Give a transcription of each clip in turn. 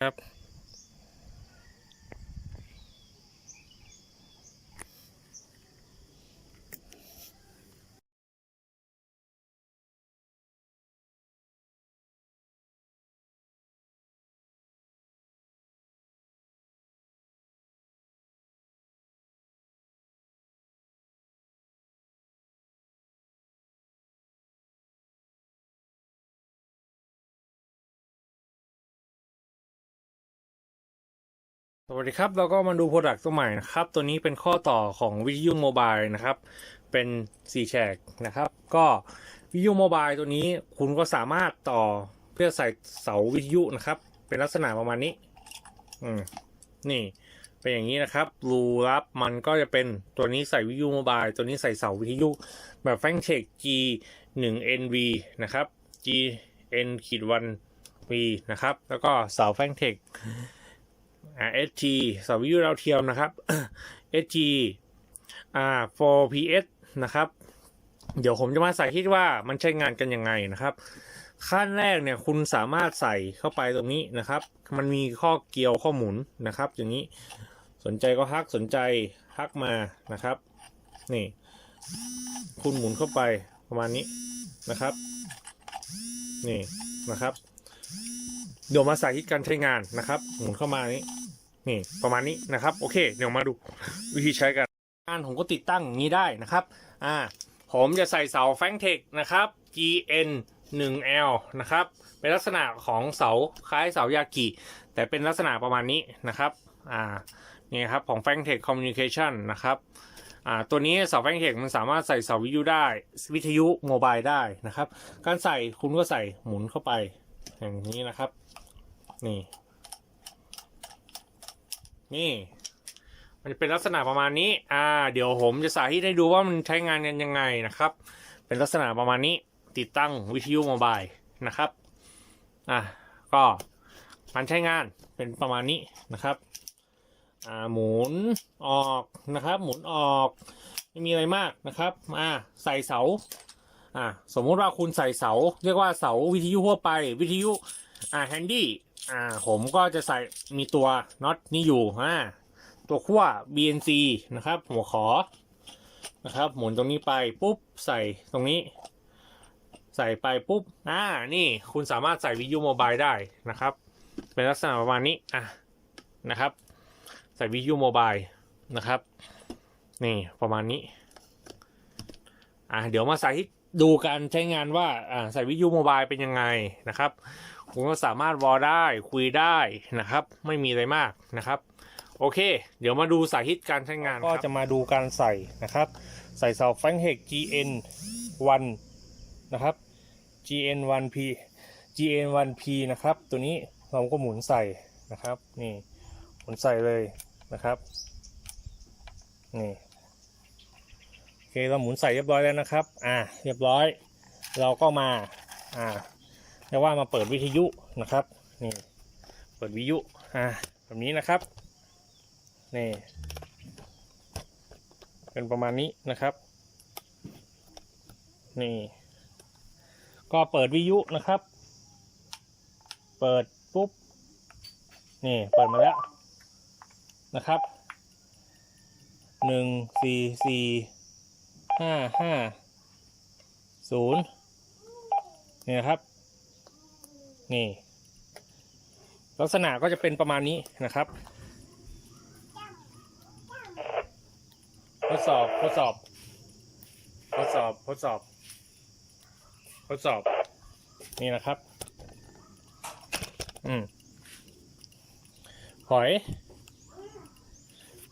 ครับ สวัสดีครับ เราก็มาดูโปรดักต์ตัวใหม่นะครับ ตัวนี้เป็นข้อต่อของวิทยุโมบายนะครับ เป็น4แฉกนะครับ ก็วิทยุโมบายตัวนี้คุณก็สามารถต่อเพื่อใส่เสาวิทยุนะครับ เป็นลักษณะประมาณนี้ อืม นี่ เป็นอย่างนี้นะครับ รูรับมันก็จะเป็นตัวนี้ใส่วิทยุโมบาย ตัวนี้ใส่เสาวิทยุแบบแฟงเชก G 1 NV นะครับ G N ขีดวัน V นะครับ แล้วก็เสาแฟงเทค อ่า SG สวิทยุดาวเทียมนะครับ SG อ่า 4PS นะครับ เดี๋ยวผมจะมาใส่ที่ว่ามันใช้งานกันยังไงนะครับ ขั้นแรกเนี่ยคุณสามารถใส่เข้าไปตรงนี้นะครับ มันมีข้อเกี่ยวข้อหมุนนะครับ อย่างนี้สนใจก็ฮักสนใจฮักมานะครับ นี่ คุณหมุนเข้าไปประมาณนี้นะครับ นี่นะครับ เดี๋ยวมาสาธิตการใช้งานนะครับ หมุนเข้ามานี้ นี่ประมาณนี้นะครับ โอเค เดี๋ยวมาดูวิธีใช้กันงานผมก็ติดตั้งอย่างนี้ได้นะครับอ่าผมจะใส่เสาแฟงเทคนะครับ GN 1L นะครับ เป็นลักษณะของเสาคล้ายเสายากิ แต่เป็นลักษณะประมาณนี้นะครับอ่านี่ครับของ f a n g t e c h Communication นะครับอ่าตัวนี้เสา f a n g t e c h มันสามารถใส่เสาวิทยุได้ วิทยุโมบายได้นะครับ การใส่คุณก็ใส่หมุนเข้าไปอย่างนี้นะครับ นี่ นี่ มันจะเป็นลักษณะประมาณนี้ อ่า เดี๋ยวผมจะสาธิตให้ดูว่ามันใช้งานกันยังไงนะครับ เป็นลักษณะประมาณนี้ ติดตั้งวิทยุโมบายนะครับ อะก็การใช้งานเป็นประมาณนี้นะครับ อ่า หมุนออกนะครับ หมุนออก ไม่มีอะไรมากนะครับ อ่า ใส่เสา อ่า สมมุติว่าคุณใส่เสา เรียกว่าเสาวิทยุทั่วไป วิทยุ อ่า แฮนดี้ อ่าผมก็จะใส่มีตัวน็อตนี้อยู่อ่าตัวขั้ว BNC นะครับ หัวขอนะครับ หมุนตรงนี้ไปปุ๊บใส่ตรงนี้ ใส่ไปปุ๊บอ่านี่คุณสามารถใส่วิทยุโมบายได้นะครับ เป็นลักษณะประมาณนี้อะนะครับ ใส่วิทยุโมบายนะครับ นี่ประมาณนี้อะเดี๋ยวมาใส่ที่ดูการใช้งานว่าอ่าใส่วิทยุโมบายเป็นยังไงนะครับ คุณก็สามารถวอลได้คุยได้นะครับ ไม่มีอะไรมากนะครับ โอเค เดี๋ยวมาดูสาธิตการใช้งานก็จะมาดูการใส่นะครับ ใส่เสาแฟงเฮก GN 1นะครับ GN 1 P GN 1 P นะครับ ตัวนี้เราก็หมุนใส่นะครับ นี่หมุนใส่เลยนะครับนี่โอเคเราหมุนใส่เรียบร้อยแล้วนะครับ อ่า เรียบร้อย เราก็มา อ่า เรียกว่ามาเปิดวิทยุนะครับนี่เปิดวิทยุอ่าแบบนี้นะครับนี่เป็นประมาณนี้นะครับ นี่ ก็เปิดวิทยุนะครับ เปิดปุ๊บนี่เปิดมาแล้วนะครับหนึ่งสี่สี่ห้าห้าศูนย์นี่นะครับ นี่ ลักษณะก็จะเป็นประมาณนี้นะครับ ทดสอบทดสอบ ทดสอบทดสอบ ทดสอบ นี่นะครับ อืมหอย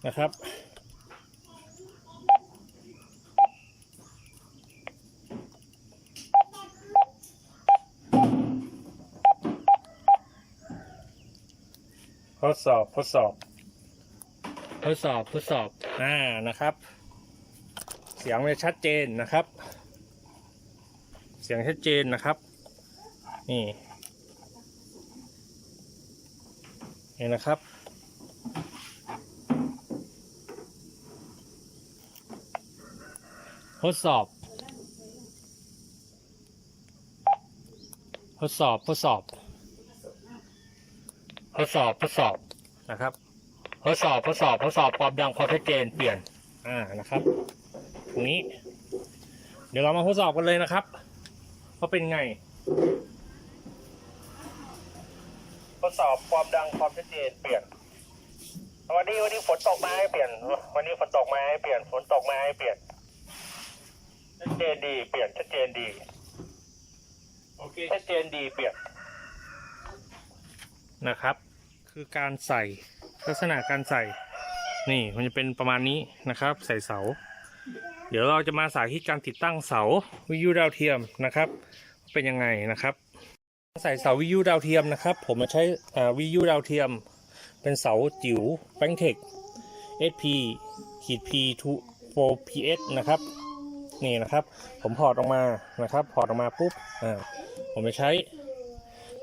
นะครับ ทดสอบทดสอบ ทดสอบทดสอบอ่านะครับ เสียงมันชัดเจนนะครับ เสียงชัดเจนนะครับ นี่นี่นะครับทดสอบ ทดสอบ ทดสอบ ทดสอบทดสอบนะครับทดสอบทดสอบทดสอบความดังความชัดเจนเปลี่ยนอ่านะครับตรงนี้ เดี๋ยวเรามาทดสอบกันเลยนะครับว่าเป็นไง ทดสอบความดังความชัดเจนเปลี่ยน วันนี้วันนี้ฝนตกมาให้เปลี่ยน วันนี้ฝนตกมาให้เปลี่ยนฝนตกมาให้เปลี่ยนชัดเจนดี เปลี่ยนชัดเจนดีโอเคชัดเจนดีเปลี่ยนนะครับ คือการใส่ลักษณะการใส่นี่มันจะเป็นประมาณนี้นะครับ ใส่เสา เดี๋ยวเราจะมาสาธิตการติดตั้งเสาวิทยุดาวเทียมนะครับ เป็นยังไงนะครับ ใส่เสาวิทยุดาวเทียมนะครับ ผมมาใช้อ่าวิทยุดาวเทียม เป็นเสาจิ๋วแบงเทค SP ขีด P 2 4 PS นะครับนี่นะครับ ผมพอร์ตออกมานะครับ พอร์ตออกมาปุ๊บอ่าผมจะใช้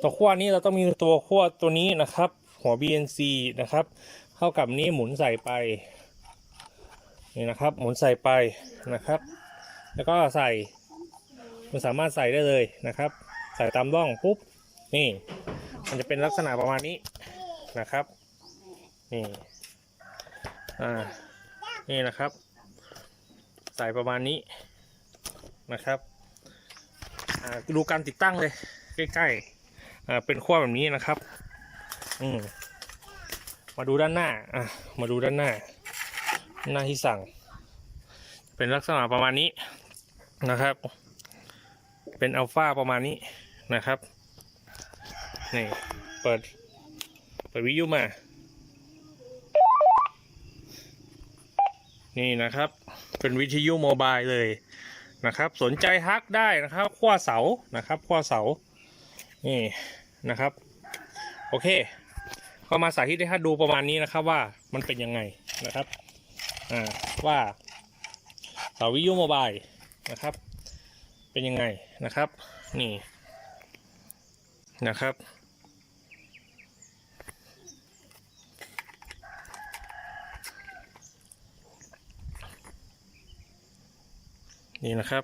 ตัวขั้วนี้เราต้องมีตัวขั้วตัวนี้นะครับ หัว BNC นะครับเท่ากับนี้หมุนใส่ไปนี่นะครับหมุนใส่ไปนะครับ แล้วก็ใส่มันสามารถใส่ได้เลยนะครับ ใส่ตามร่องปุ๊บนี่ มันจะเป็นลักษณะประมาณนี้นะครับนี่อ่านี่นะครับ ใส่ประมาณนี้นะครับอ่าดูการติดตั้งเลยใกล้ๆอ่าเป็นขั้วแบบนี้นะครับ อืมมาดูด้านหน้า อะ มาดูด้านหน้า หน้าที่สั่ง เป็นลักษณะประมาณนี้นะครับ เป็นอัลฟาประมาณนี้นะครับ นี่ เปิด เปิดวิทยุมา นี่นะครับ เป็นวิทยุโมบายเลยนะครับ สนใจฮักได้นะครับ ขั้วเสา นะครับ ขั้วเสา นี่นะครับ โอเค ก็มาสาธิตให้ท่านดูประมาณนี้นะครับว่ามันเป็นยังไงนะครับอ่าว่าเสาวิทยุโมบายนะครับ เป็นยังไงนะครับ นี่นะครับ นี่นะครับ